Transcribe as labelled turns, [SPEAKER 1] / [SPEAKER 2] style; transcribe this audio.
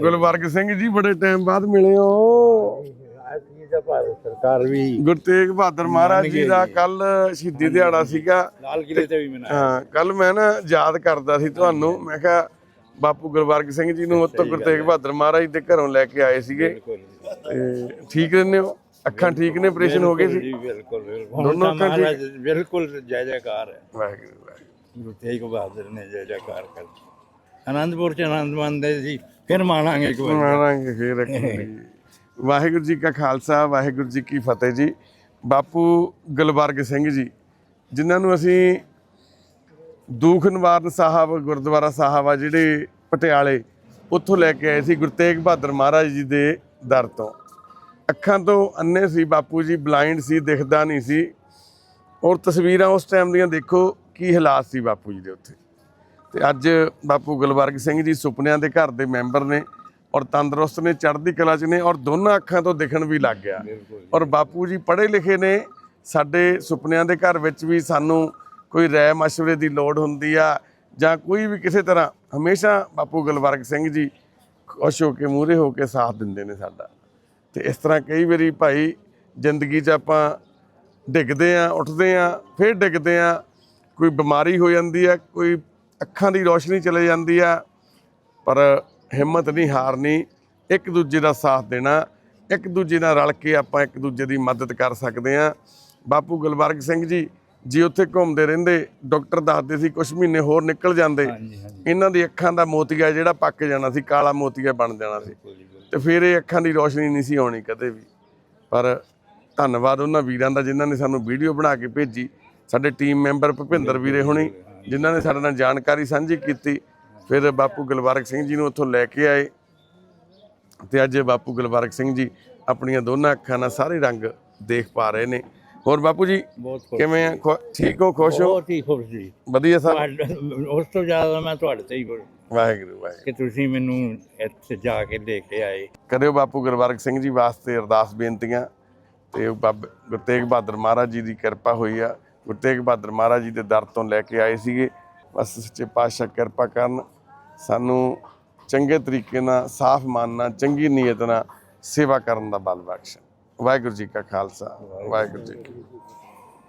[SPEAKER 1] ਗੁਲਵਰਗ ਸਿੰਘ ਜੀ ਬੜੇ ਟਾਈਮ ਬਾਅਦ ਮਿਲੇ ਹੋ।
[SPEAKER 2] ਸਰਕਾਰ ਵੀ।
[SPEAKER 1] ਗੁਰੂ ਤੇਗ ਬਹਾਦਰ ਮਹਾਰਾਜ ਜੀ ਦਾ ਕੱਲ ਸ਼ਹੀਦੀ ਦਿਹਾੜਾ ਸੀਗਾ।
[SPEAKER 2] ਲਾਲ ਕਿਲੇ ਤੇ ਵੀ ਮਨਾਇਆ
[SPEAKER 1] ਹਾਂ ਕੱਲ ਮੈਂ ਨਾ ਯਾਦ ਕਰਦਾ ਸੀ ਤੁਹਾਨੂੰ। ਮੈਂ ਕਿਹਾ ਬਾਪੂ ਗੁਲਵਰਗ ਸਿੰਘ ਜੀ ਨੂੰ ਉੱਤੋਂ ਗੁਰੂ ਤੇਗ ਬਹਾਦਰ ਮਹਾਰਾਜ ਦੇ ਘਰੋਂ ਲੈ ਕੇ ਆਏ ਸੀਗੇ। ਤੇ ਠੀਕ ਰਹਿੰਦੇ ਹੋ? ਅੱਖਾਂ ਠੀਕ ਨੇ? ਆਪਰੇਸ਼ਨ ਹੋ ਗਏ ਸੀ?
[SPEAKER 2] ਜੀ ਬਿਲਕੁਲ ਬਿਲਕੁਲ।
[SPEAKER 1] ਦੋਨੋਂ ਅੱਖਾਂ ਠੀਕ-
[SPEAKER 2] ਬਿਲਕੁਲ ਜੈ ਜੈਕਾਰ ਹੈ।
[SPEAKER 1] ਵਾਹਿਗੁਰੂ ਵਾਹਿਗੁਰੂ।
[SPEAKER 2] ਗੁਰੂ ਤੇਗ ਬਹਾਦਰ ਨੇ ਜੈ ਜੈਕਾਰ ਕਰ ਆਨੰਦਪੁਰ ਚ ਆਨੰਦ ਮੰਨਦੇ ਸੀ, ਫਿਰ ਮਾਣਾਂਗੇ ਇੱਕ ਵਾਰ।
[SPEAKER 1] ਮਾਰਾਂਗੇ ਫੇਰ ਇੱਕ ਵਾਰੀ। ਵਾਹਿਗੁਰੂ ਜੀ ਕਾ ਖਾਲਸਾ, ਵਾਹਿਗੁਰੂ ਜੀ ਕੀ ਫਤਿਹ ਜੀ। ਬਾਪੂ ਗੁਲਬਰਗ ਸਿੰਘ ਜੀ, ਜਿਨ੍ਹਾਂ ਨੂੰ ਅਸੀਂ ਦੂਖ ਨਿਵਾਰਨ ਸਾਹਿਬ, ਗੁਰਦੁਆਰਾ ਸਾਹਿਬ ਆ ਜਿਹੜੇ ਪਟਿਆਲੇ, ਉੱਥੋਂ ਲੈ ਕੇ ਆਏ ਸੀ ਗੁਰੂ ਤੇਗ ਬਹਾਦਰ ਮਹਾਰਾਜ ਜੀ ਦੇ ਦਰ ਤੋਂ। ਅੱਖਾਂ ਤੋਂ ਅੰਨੇ ਸੀ ਬਾਪੂ ਜੀ, ਬਲਾਈਂਡ ਸੀ, ਦਿਖਦਾ ਨਹੀਂ ਸੀ। ਔਰ ਤਸਵੀਰਾਂ ਉਸ ਟਾਈਮ ਦੀਆਂ ਦੇਖੋ, ਕੀ ਹਾਲਾਤ ਸੀ ਬਾਪੂ ਜੀ ਦੇ ਉੱਥੇ। ਤੇ ਅੱਜ ਬਾਪੂ ਗੁਲਬਰਗ ਸਿੰਘ ਜੀ ਸੁਪਨਿਆਂ ਦੇ ਘਰ ਦੇ ਮੈਂਬਰ ਨੇ ਔਰ ਤੰਦਰੁਸਤ ਨੇ ਚੜ੍ਹਦੀ ਕਲਾ 'ਚ ਨੇ ਔਰ ਦੋਨਾਂ ਅੱਖਾਂ ਤੋਂ ਦਿਖਣ ਵੀ ਲੱਗ ਗਿਆ। ਔਰ ਬਾਪੂ ਜੀ ਪੜ੍ਹੇ ਲਿਖੇ ਨੇ ਸਾਡੇ ਸੁਪਨਿਆਂ ਦੇ ਘਰ ਵਿੱਚ ਵੀ ਸਾਨੂੰ ਕੋਈ ਰਾਏ ਮਸ਼ਵਰੇ ਦੀ ਲੋੜ ਹੁੰਦੀ ਆ ਜਾਂ ਕੋਈ ਵੀ ਕਿਸੇ ਤਰ੍ਹਾਂ ਹਮੇਸ਼ਾ ਬਾਪੂ ਗੁਲਬਰਗ ਸਿੰਘ ਜੀ ਖੁਸ਼ ਹੋ ਕੇ ਮੂਹਰੇ ਹੋ ਕੇ ਸਾਥ ਦਿੰਦੇ ਨੇ ਸਾਡਾ। ਤੇ ਇਸ ਤਰ੍ਹਾਂ ਕਈ ਵਾਰੀ ਭਾਈ ਜ਼ਿੰਦਗੀ 'ਚ ਆਪਾਂ ਡਿੱਗਦੇ ਆ ਉੱਠਦੇ ਆ ਫਿਰ ਡਿੱਗਦੇ ਆ ਕੋਈ ਬਿਮਾਰੀ ਹੋ ਜਾਂਦੀ ਆ ਕੋਈ ਅੱਖਾਂ ਦੀ ਰੋਸ਼ਨੀ ਚਲੇ ਜਾਂਦੀ ਆ ਪਰ ਹਿੰਮਤ ਨਹੀਂ ਹਾਰਨੀ ਇੱਕ ਦੂਜੇ ਦਾ ਸਾਥ ਦੇਣਾ ਇੱਕ ਦੂਜੇ ਨਾਲ ਰਲ ਕੇ ਆਪਾਂ ਇੱਕ ਦੂਜੇ ਦੀ ਮਦਦ ਕਰ ਸਕਦੇ ਆ। ਬਾਪੂ ਗੁਲਬਰਗ ਸਿੰਘ ਜੀ ਜੀ ਉੱਥੇ ਘੁੰਮਦੇ ਰਹਿੰਦੇ ਡਾਕਟਰ ਦੱਸਦੇ ਸੀ ਕੁਝ ਮਹੀਨੇ ਹੋਰ ਨਿਕਲ ਜਾਂਦੇ ਇਹਨਾਂ ਦੀ ਅੱਖਾਂ ਦਾ ਮੋਤੀਆ ਜਿਹੜਾ ਪੱਕ ਜਾਣਾ ਸੀ ਕਾਲਾ ਮੋਤੀਆ ਬਣ ਜਾਣਾ ਸੀ। ਤੇ ਫਿਰ ਇਹ ਅੱਖਾਂ ਦੀ ਰੋਸ਼ਨੀ ਨਹੀਂ ਸੀ ਆਉਣੀ ਕਦੇ ਵੀ। ਪਰ ਧੰਨਵਾਦ ਉਹਨਾਂ ਵੀਰਾਂ ਦਾ ਜਿਨ੍ਹਾਂ ਨੇ ਸਾਨੂੰ ਵੀਡੀਓ ਬਣਾ ਕੇ ਭੇਜੀ। ਸਾਡੇ ਟੀਮ ਮੈਂਬਰ ਭੁਪਿੰਦਰ ਵੀਰੇ ਹੁਣੀ ਜਿਨ੍ਹਾਂ ਨੇ ਸਾਡੇ ਨਾਲ ਜਾਣਕਾਰੀ ਸਾਂਝੀ ਕੀਤੀ ਫਿਰ ਬਾਪੂ ਗੁਲਬਰਗ ਸਿੰਘ ਜੀ ਨੂੰ ਉੱਥੋਂ ਲੈ ਕੇ ਆਏ। ਤੇ ਅੱਜ ਬਾਪੂ ਗੁਲਬਰਗ ਸਿੰਘ ਜੀ ਆਪਣੀਆਂ ਦੋਨਾਂ ਅੱਖਾਂ ਨਾਲ ਸਾਰੇ ਰੰਗ ਦੇਖ ਪਾ ਰਹੇ ਨੇ। ਹੋਰ ਬਾਪੂ ਜੀ ਕਿਵੇਂ ਆ? ਖੁ- ਠੀਕ ਹੋ? ਖੁਸ਼ ਹੋ?
[SPEAKER 2] ਬਹੁਤ ਹੀ ਖੁਸ਼ ਜੀ।
[SPEAKER 1] ਵਧੀਆ ਸਰ
[SPEAKER 2] ਤੁਹਾਡੇ- ਉਸ ਤੋਂ ਜ਼ਿਆਦਾ ਮੈਂ ਤੁਹਾਡੇ ਤੇ ਹੀ ਖੁਸ਼।
[SPEAKER 1] ਵਾਹਿਗੁਰੂ ਵਾਹਿਗੁਰੂ।
[SPEAKER 2] ਕਿ ਤੁਸੀਂ ਮੈਨੂੰ ਇੱਥੇ ਜਾ ਕੇ ਲੈ ਕੇ ਆਏ।
[SPEAKER 1] ਕਰਿਓ ਬਾਪੂ ਗੁਰਵਰਗ ਸਿੰਘ ਜੀ ਵਾਸਤੇ ਅਰਦਾਸ ਬੇਨਤੀਆਂ। ਤੇ ਬਾਬ ਗੁਰੂ ਤੇਗ ਬਹਾਦਰ ਮਹਾਰਾਜ ਜੀ ਦੀ ਕਿਰਪਾ ਹੋਈ ਆ। ਗੁਰੂ ਤੇਗ ਬਹਾਦਰ ਮਹਾਰਾਜ ਜੀ ਦੇ ਦਰ ਤੋਂ ਲੈ ਕੇ ਆਏ ਸੀਗੇ। ਬਸ ਸੱਚੇ ਪਾਤਸ਼ਾਹ ਕਿਰਪਾ ਕਰਨ, ਸਾਨੂੰ ਚੰਗੇ ਤਰੀਕੇ ਨਾਲ, ਸਾਫ਼ ਮਨ ਨਾਲ, ਚੰਗੀ ਨੀਅਤ ਨਾਲ ਸੇਵਾ ਕਰਨ ਦਾ ਬਲ ਬਖਸ਼ ਵਾਹਿਗੁਰੂ ਜੀ ਕਾ ਖਾਲਸਾ, ਵਾਹਿਗੁਰੂ ਜੀ ਕੀ